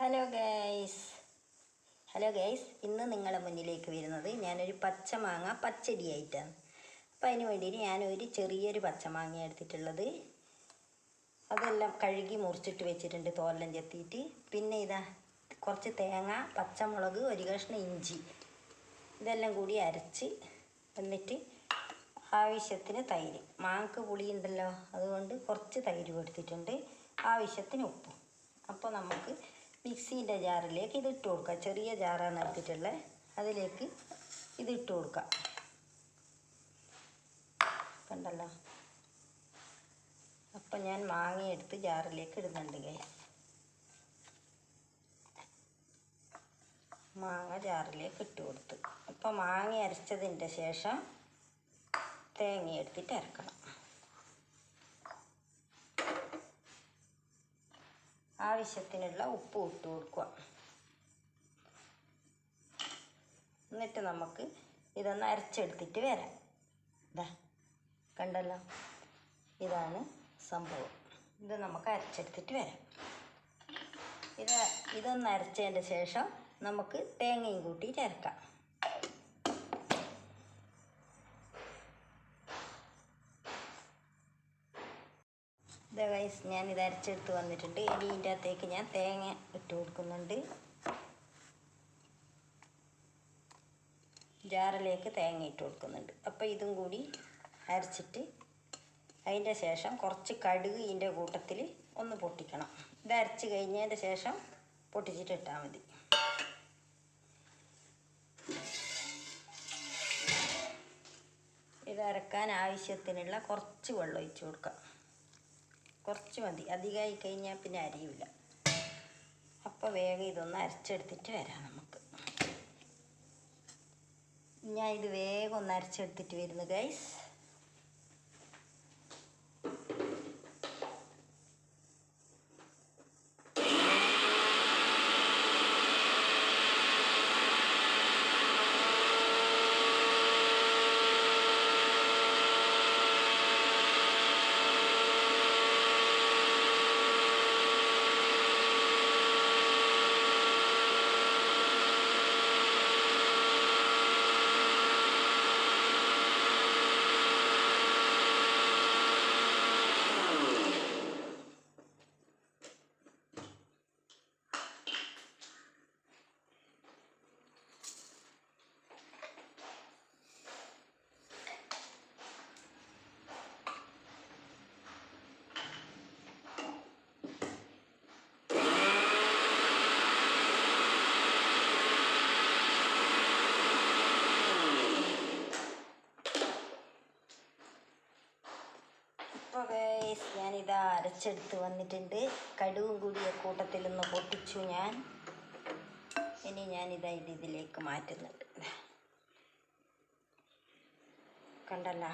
Hello guys hello guys ഇന്ന് നിങ്ങളുടെ മുന്നിലേക്ക് വരുന്നത് ഞാനൊരു പച്ചമാങ്ങ പച്ചടിയായിട്ടാണ് അപ്പം അതിന് വേണ്ടിയിട്ട് ഞാനൊരു ചെറിയൊരു പച്ചമാങ്ങ എടുത്തിട്ടുള്ളത്. അതെല്ലാം കഴുകി മുറിച്ചിട്ട് വെച്ചിട്ടുണ്ട് തോലെല്ലാം ചെത്തിയിട്ട്. പിന്നെ ഇതാ കുറച്ച് തേങ്ങ പച്ചമുളക് ഒരു കഷ്ണം ഇഞ്ചി. ഇതെല്ലാം കൂടി അരച്ച് എന്നിട്ട് ആവശ്യത്തിന് തൈര്. മാങ്ങക്ക് പുളിയുണ്ടല്ലോ അതുകൊണ്ട് കുറച്ച് തൈര് കൊടുത്തിട്ടുണ്ട്. ആവശ്യത്തിന് ഉപ്പും. അപ്പോൾ നമുക്ക് മിക്സീന്റെ ജാറിലേക്ക് ഇതിട്ട് ഇട്ട് കൊടുക്കാം ചെറിയ ജാറാണ് എടുത്തിട്ടുള്ളത് അതിലേക്ക് ഇത് ഇട്ട് കൊടുക്കാം കണ്ടല്ലോ? അപ്പം ഞാൻ മാങ്ങയെടുത്ത് ജാറിലേക്ക് ഇടുന്നുണ്ട് മാങ്ങ ജാറിലേക്ക് ഇട്ട് കൊടുത്ത്. അപ്പം മാങ്ങ അരച്ചതിന്റെ ശേഷം തേങ്ങ എടുത്തിട്ട് അരക്കണം. ആവശ്യത്തിനുള്ള ഉപ്പ് ഇട്ട് കൊടുക്കുക. എന്നിട്ട് നമുക്ക് ഇതൊന്ന് അരച്ചെടുത്തിട്ട് വരാം. ഇതാ കണ്ടല്ലോ? ഇതാണ് സംഭവം. ഇത് നമുക്ക് അരച്ചെടുത്തിട്ട് വരാം. ഇത് ഇതൊന്ന് അരച്ചതിന്റെ ശേഷം നമുക്ക് തേങ്ങയും കൂട്ടിയിട്ട് അരക്കാം ഗൈസ് ഞാൻ ഇത് അരച്ചെടുത്ത് വന്നിട്ടുണ്ട്. ഇനി ഇതിന്റെ അകത്തേക്ക് ഞാൻ തേങ്ങ ഇട്ട് കൊടുക്കുന്നുണ്ട്. ജാറിലേക്ക് തേങ്ങ ഇട്ട് കൊടുക്കുന്നുണ്ട്. അപ്പോൾ ഇതും കൂടി അരച്ചിട്ട് അതിന്റെ ശേഷം കുറച്ച് കടുക് ഇതിന്റെ കൂട്ടത്തിൽ ഒന്ന് പൊട്ടിക്കണം. ഇത് അരച്ച് കഴിഞ്ഞതിന്റെ ശേഷം പൊട്ടിച്ചിട്ട് ഇട്ടാൽ മതി. ഇത് അരക്കാൻ ആവശ്യത്തിനുള്ള കുറച്ച് വെള്ളം ഒഴിച്ചു കൊടുക്കാം. കുറച്ച് മതി. അധികമായി കഴിഞ്ഞാൽ പിന്നെ അരിയില്ല അപ്പോൾ വേഗം ഇതൊന്ന് അരച്ചെടുത്തിട്ട് വരാം നമുക്ക്. ഞാൻ ഇത് വേഗം ഒന്ന് അരച്ചെടുത്തിട്ട് വരുന്നു ഗൈസ് അപ്പോൾ ഞാനിതാ അരച്ചെടുത്ത് വന്നിട്ടുണ്ട്. കടുവും കൂടിയ കൂട്ടത്തിൽ നിന്ന് പൊട്ടിച്ചു ഞാൻ. ഇനി ഞാനിതാ ഇത് ഇതിലേക്ക് മാറ്റുന്നുണ്ട്. കണ്ടല്ല?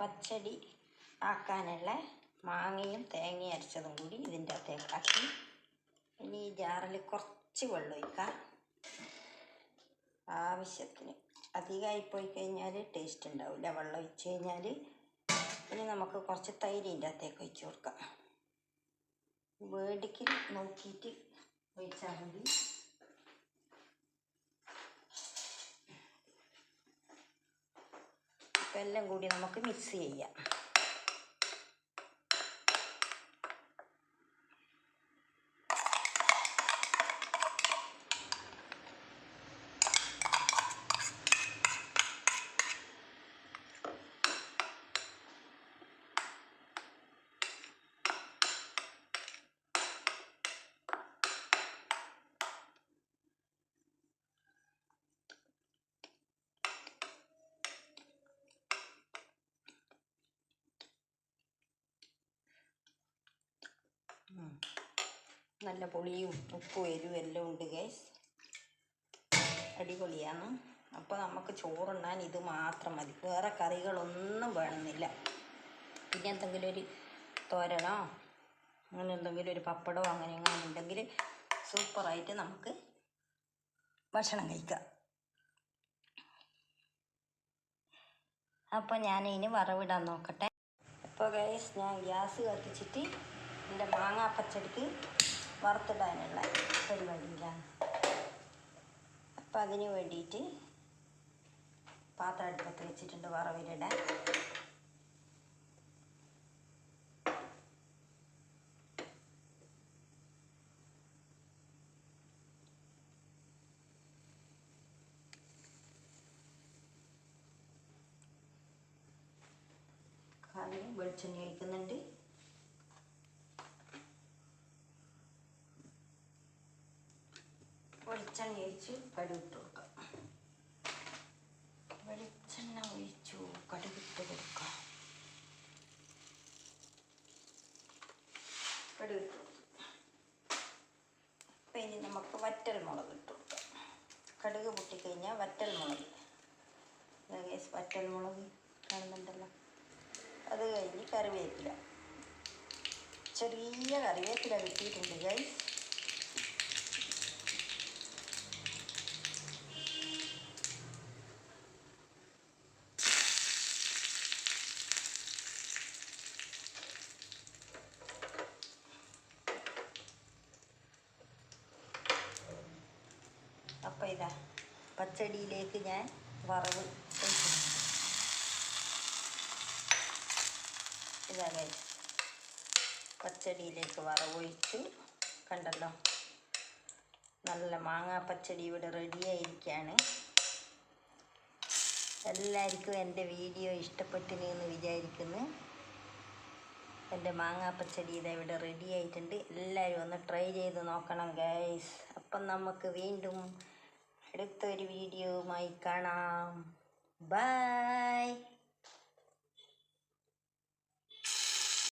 പച്ചടി ആക്കാനുള്ള മാങ്ങയും തേങ്ങയും അരച്ചതും കൂടി ഇതിന്റെ അകത്തേക്കാക്കി ഇനി ഈ ജാറിൽ കുറച്ച് വെള്ളം ഒഴിക്കാം. ആവശ്യത്തിന്. അധികമായി പോയി കഴിഞ്ഞാൽ ടേസ്റ്റ് ഉണ്ടാവില്ല വെള്ളം ഒഴിച്ച് കഴിഞ്ഞാൽ ഇനി നമുക്ക് കുറച്ച് തൈരിന്റെ അകത്തേക്ക് ഒഴിച്ച് കൊടുക്കാം. വേടിക്ക് നോക്കിയിട്ട് ഒഴിച്ചാൽ മതി. എല്ലാം കൂടി നമുക്ക് മിക്സ് ചെയ്യാം. നല്ല പുളിയും ഉപ്പും എരിവും എല്ലാം ഉണ്ട് ഗൈസ് അടിപൊളിയാണ്. അപ്പോൾ നമുക്ക് ചോറുണ്ണാൻ ഇത് മാത്രം മതി. വേറെ കറികളൊന്നും വേണമെന്നില്ല. പിന്നെ എന്തെങ്കിലും ഒരു തോരണോ അങ്ങനെ എന്തെങ്കിലും ഒരു പപ്പടമോ അങ്ങനെ എങ്ങനെ ഉണ്ടെങ്കിൽ സൂപ്പറായിട്ട് നമുക്ക് ഭക്ഷണം കഴിക്കാം. അപ്പോൾ ഇതിന് വറവിടാൻ നോക്കട്ടെ. അപ്പോൾ ഗൈസ് ഞാൻ ഗ്യാസ് കത്തിച്ചിട്ട് എന്റെ മാങ്ങാ പച്ചടിക്ക് വറുത്തിടാനുള്ള പരിപാടിയിലാണ്. അപ്പം അതിന് വേണ്ടിയിട്ട് പാത്രം അടുപ്പത്ത് വെച്ചിട്ടുണ്ട് വറവിലിടാൻ. വെളിച്ചെണ്ണ ഒഴിക്കുന്നുണ്ട് വെളിച്ചെണ്ണ ഒഴിച്ച് കടുകിട്ട് കൊടുക്കാം വെളിച്ചെണ്ണ ഒഴിച്ചു കടുകിട്ട് കൊടുക്കാം കടുകിട്ട് കൊടുത്തു അപ്പം ഇനി നമുക്ക് വറ്റൽ മുളക് ഇട്ട് കൊടുക്കാം കടുക് പൊട്ടിക്കഴിഞ്ഞാൽ വറ്റൽ മുളക്. ഗൈസ് വറ്റൽ മുളക് കാണുന്നുണ്ടല്ലോ. അത് കഴിഞ്ഞ് കറിവേപ്പില. ചെറിയ കറിവേപ്പില കിട്ടിയിട്ടുണ്ട് ഗൈസ് അപ്പം ഇതാ പച്ചടിയിലേക്ക് ഞാൻ വറവ് ഇതാ പച്ചടിയിലേക്ക് പച്ചടിയിലേക്ക് വറവൊഴിച്ചു കണ്ടല്ലോ? നല്ല മാങ്ങാ പച്ചടി ഇവിടെ റെഡിയായിരിക്കുകയാണ് എല്ലാവർക്കും എന്റെ വീഡിയോ ഇഷ്ടപ്പെട്ടിന് എന്ന് വിചാരിക്കുന്നു. എന്റെ മാങ്ങാ പച്ചടി ഇതാ ഇവിടെ റെഡി ആയിട്ടുണ്ട്. എല്ലാവരും ഒന്ന് ട്രൈ ചെയ്ത് നോക്കണം ഗൈസ് അപ്പം നമുക്ക് വീണ്ടും അടുത്തൊരു വീഡിയോയുമായി കാണാം. ബൈ